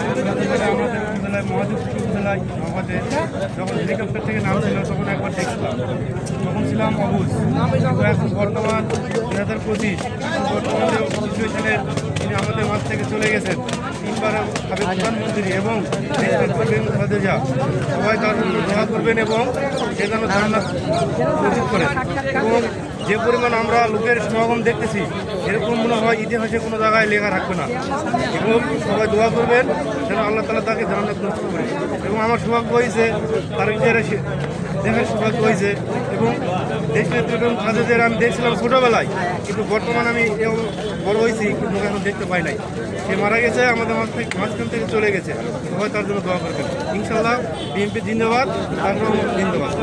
আমাদের উপজেলায় মহাদেবপুর উপজেলায় আমাদের যখন হেলিকপ্টার থেকে নামছিল তখন একবার দেখছিলাম তখন ছিলাম অবুজ এখন বর্তমান দুই হাজার পঁচিশ বর্তমান তিনি আমাদের মাঠ থেকে চলে গেছেন তিনবার সাবেক প্রধানমন্ত্রী এবং খালেদা সবাই তার দোয়া করবেন এবং সে যেন জান্নাত করেন এবং যে পরিমাণ আমরা লোকের সমাগম দেখতেছি, এরকম মনে হয় ইতিহাসে কোনো জায়গায় লেখা রাখবে না। এবং সবাই দোয়া করবেন যেন আল্লাহ তালা তাকে জান্নাত নষ্ট করে। এবং আমার সৌভাগ্য হয়েছে তার সে- দেখার সৌভাগ্য হয়েছে। এবং দেশ নেত্রী এবং খালেদের, আমি দেখছিলাম ছোটোবেলায়, কিন্তু বর্তমানে আমি বড় হয়েছি, কিন্তু এখন দেখতে পাই নাই। সে মারা গেছে আমাদের থেকে মাঝখান থেকে চলে গেছে। সবাই তার জন্য দোয়া করবেন। ইনশাল্লাহ বিএনপি জিন্দাবাদ তারপর জিন্দাবাদ।